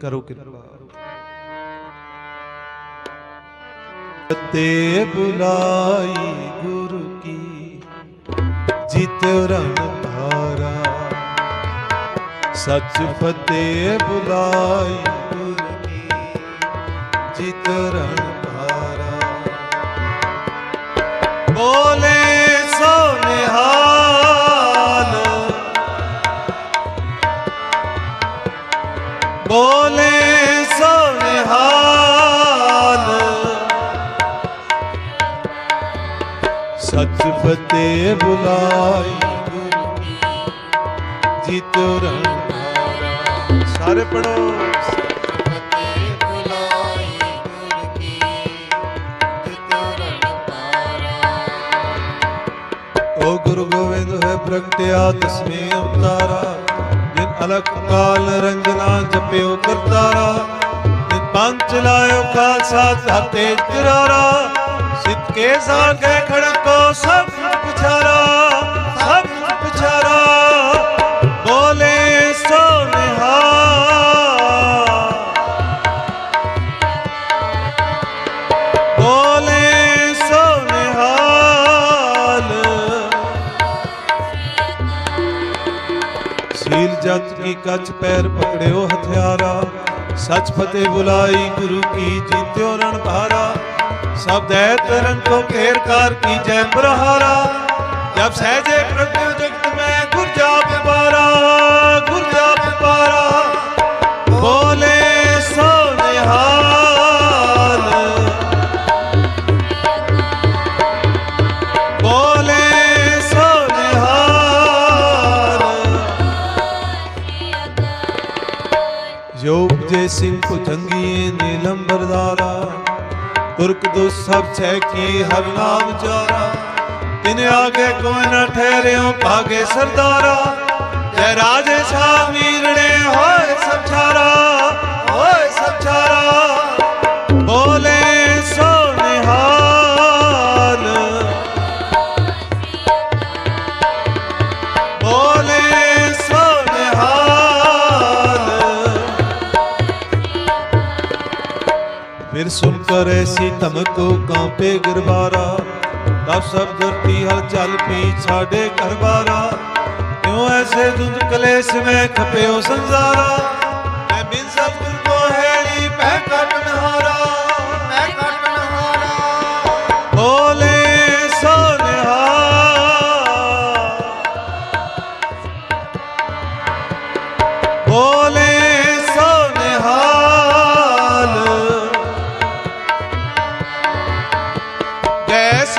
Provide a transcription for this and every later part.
ਕਰੋ ਕਿਰਪਾ। ਤੇ ਬੁਲਾਈ ਗੁਰੂ ਕੀ, ਜਿਤ ਰਨ ਧਾਰਾ। ਸੱਚ ਫਤਿਹ ਬੁਲਾਈ ਗੁਰੂ ਕੀ, ਜਿਤ ਰਨ ਬੋਲੇ ਸੋ ਨਿਹਾਲ ਸੱਚ ਫਤਿਹ ਬੁਲਾਈ ਜਿਤ ਰਣ ਸਾਰੇ ਪੜੋ ਓ ਗੁਰੂ ਗੋਬਿੰਦ ਹੈ ਪ੍ਰਗਟਿਆ ਤਸਮੇ ਅਵਤਾਰਾ ਅਲਖ ਕਾਲ ਰੰਜਨਾ ਜਪਿਓ ਕਰਤਾਰਾ। ਜਿਨ ਪੰਚ ਖਾਲਸਾ ਧਾਤੇ ਤਿਰਾਰਾ ਸਿੱਧ ਕੇ ਖੜਕੋ ਸਭ ਜਤ ਕੀ ਕੱਚ ਪੈਰ ਪਕੜਿਓ ਹਥਿਆਰਾ। ਸੱਚ ਫਤਿਹ ਬੁਲਾਈ, ਗੁਰੂ ਕੀ ਜੀਤਿਓ ਰਣ ਭਾਰਾ ਸਭ ਦੈ ਤਰਨ ਕੋ ਘੇਰ ਕਾਰ ਕੀ ਜੈ ਪ੍ਰਹਾਰਾ। ਜਬ ਸਹਜੇ ਪ੍ਰਗਟਿਓ ਜਗਤ ਮੈਂ ਯੋਗ ਜੇ ਸਿੰਘ ਭੁਜੰਗੀਏ ਨੀਲਮ ਤੁਰਕ ਦੁ ਸਭ ਛੈ ਕੀ ਹਰ ਨਾਮ ਚਾਰਾ। ਤਿਨ ਆਗੇ ਕੋਈ ਨ ਠਹਿਰਿਓ ਭਾਗੇ ਸਰਦਾਰਾ, ਜੈ ਰਾਜੇ ਸ਼ਾ ਮੀਰੜੇ ਹੋਏ ਸਭ ਛਾਰਾ ਹੋਏ ਫਿਰ ਸੁਨ ਕਰ ਐਸੀ ਧਮਕੋ ਕਾਂਪੇ ਗਰਬਾਰਾ। ਤਬ ਸਭ ਧਰਤੀ ਹਲ ਚੱਲ ਪੀ ਛਾੜੇ ਘਰ ਬਾਰਾ ਕਿਉਂ ਐਸੇ ਦੁੰਦ ਕਲੇਸ਼ ਮੈਂ ਖਪਿਓ ਸੰਸਾਰਾ। ਮੈਂ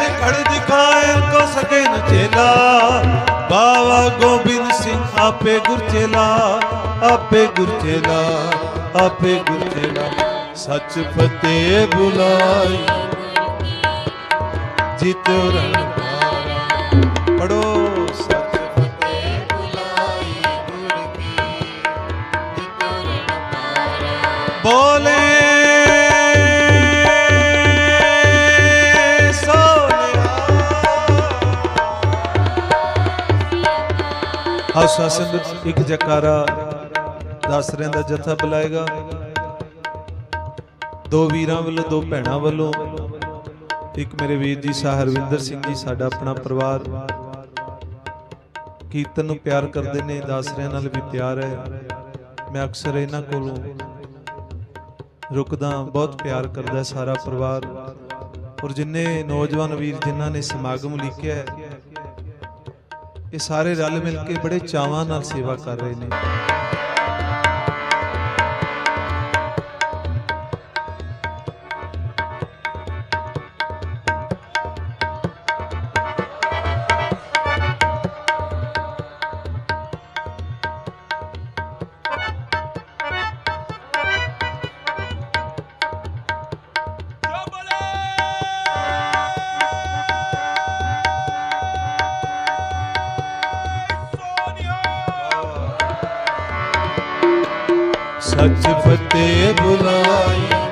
ਜੈਸੇ ਦਿਖਾਏ ਕੋ ਸਕੇ ਨ ਚੇਲਾ। ਬਾਵਾ ਗੋਬਿੰਦ ਸਿੰਘ ਆਪੇ ਗੁਰ ਚੇਲਾ, ਆਪੇ ਗੁਰ ਚੇਲਾ, ਆਪੇ ਗੁਰ ਚੇਲਾ। ਸੱਚ ਫਤਿਹ ਬੁਲਾਈ। ਜਿਤ ਰਣ ਪੜੋ। ਨਿਹਾਲ ਆਸਾ ਇੱਕ ਜਕਾਰਾ ਦਾਸਰਿਆਂ ਦਾ ਜਥਾ ਬੁਲਾਏਗਾ। ਦੋ ਵੀਰਾਂ ਵੱਲੋਂ, ਦੋ ਭੈਣਾਂ ਵੱਲੋਂ, ਇੱਕ ਮੇਰੇ ਵੀਰ ਜੀ ਸਾਹ ਹਰਵਿੰਦਰ ਸਿੰਘ ਜੀ, ਸਾਡਾ ਆਪਣਾ ਪਰਿਵਾਰ ਕੀਰਤਨ ਨੂੰ ਪਿਆਰ ਕਰਦੇ ਨੇ ਦਾਸਰਿਆਂ ਨਾਲ ਵੀ ਪਿਆਰ ਹੈ। ਮੈਂ ਅਕਸਰ ਇਹਨਾਂ ਕੋਲੋਂ ਰੁਕਦਾ, ਬਹੁਤ ਪਿਆਰ ਕਰਦਾ ਸਾਰਾ ਪਰਿਵਾਰ। ਔਰ ਜਿੰਨੇ ਨੌਜਵਾਨ ਵੀਰ ਜਿਨ੍ਹਾਂ ਨੇ ਸਮਾਗਮ ਲਿਖਿਆ ਹੈ ਇਹ ਸਾਰੇ ਰਲ ਮਿਲ ਕੇ ਬੜੇ ਚਾਵਾਂ ਨਾਲ ਸੇਵਾ ਕਰ ਰਹੇ ਨੇ। ਸੱਚ ਫਤਿਹ ਬੁਲਾਈ।